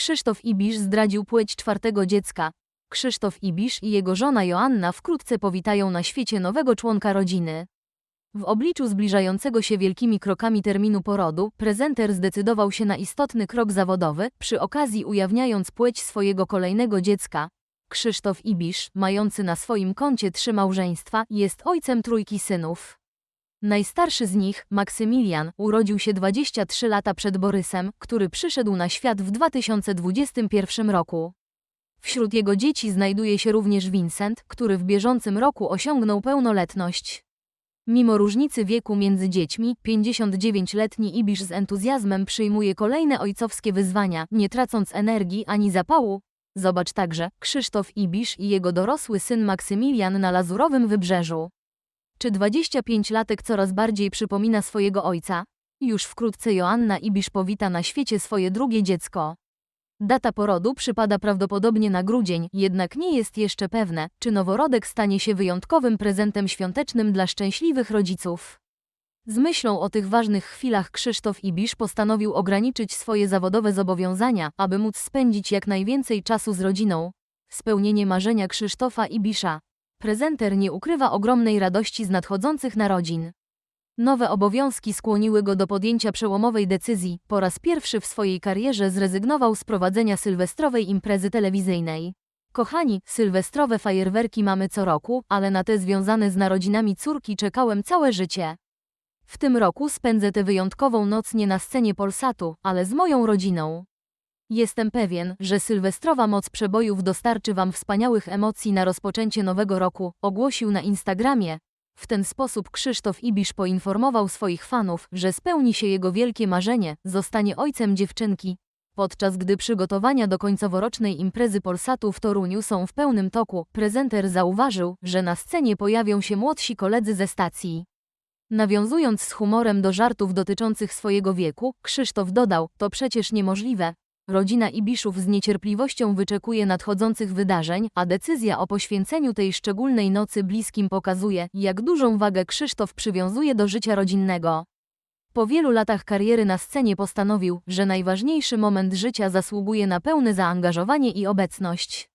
Krzysztof Ibisz zdradził płeć czwartego dziecka. Krzysztof Ibisz i jego żona Joanna wkrótce powitają na świecie nowego członka rodziny. W obliczu zbliżającego się wielkimi krokami terminu porodu, prezenter zdecydował się na istotny krok zawodowy, przy okazji ujawniając płeć swojego kolejnego dziecka. Krzysztof Ibisz, mający na swoim koncie trzy małżeństwa, jest ojcem trójki synów. Najstarszy z nich, Maksymilian, urodził się 23 lata przed Borysem, który przyszedł na świat w 2021 roku. Wśród jego dzieci znajduje się również Vincent, który w bieżącym roku osiągnął pełnoletność. Mimo różnicy wieku między dziećmi, 59-letni Ibisz z entuzjazmem przyjmuje kolejne ojcowskie wyzwania, nie tracąc energii ani zapału. Zobacz także Krzysztof Ibisz i jego dorosły syn Maksymilian na Lazurowym Wybrzeżu. Czy 25-latek coraz bardziej przypomina swojego ojca? Już wkrótce Joanna Ibisz powita na świecie swoje drugie dziecko. Data porodu przypada prawdopodobnie na grudzień, jednak nie jest jeszcze pewne, czy noworodek stanie się wyjątkowym prezentem świątecznym dla szczęśliwych rodziców. Z myślą o tych ważnych chwilach Krzysztof Ibisz postanowił ograniczyć swoje zawodowe zobowiązania, aby móc spędzić jak najwięcej czasu z rodziną. Spełnienie marzenia Krzysztofa Ibisza. Prezenter nie ukrywa ogromnej radości z nadchodzących narodzin. Nowe obowiązki skłoniły go do podjęcia przełomowej decyzji. Po raz pierwszy w swojej karierze zrezygnował z prowadzenia sylwestrowej imprezy telewizyjnej. Kochani, sylwestrowe fajerwerki mamy co roku, ale na te związane z narodzinami córki czekałem całe życie. W tym roku spędzę tę wyjątkową noc nie na scenie Polsatu, ale z moją rodziną. Jestem pewien, że sylwestrowa moc przebojów dostarczy Wam wspaniałych emocji na rozpoczęcie nowego roku, ogłosił na Instagramie. W ten sposób Krzysztof Ibisz poinformował swoich fanów, że spełni się jego wielkie marzenie, zostanie ojcem dziewczynki. Podczas gdy przygotowania do końcoworocznej imprezy Polsatu w Toruniu są w pełnym toku, prezenter zauważył, że na scenie pojawią się młodsi koledzy ze stacji. Nawiązując z humorem do żartów dotyczących swojego wieku, Krzysztof dodał, to przecież niemożliwe. Rodzina Ibiszów z niecierpliwością wyczekuje nadchodzących wydarzeń, a decyzja o poświęceniu tej szczególnej nocy bliskim pokazuje, jak dużą wagę Krzysztof przywiązuje do życia rodzinnego. Po wielu latach kariery na scenie postanowił, że najważniejszy moment życia zasługuje na pełne zaangażowanie i obecność.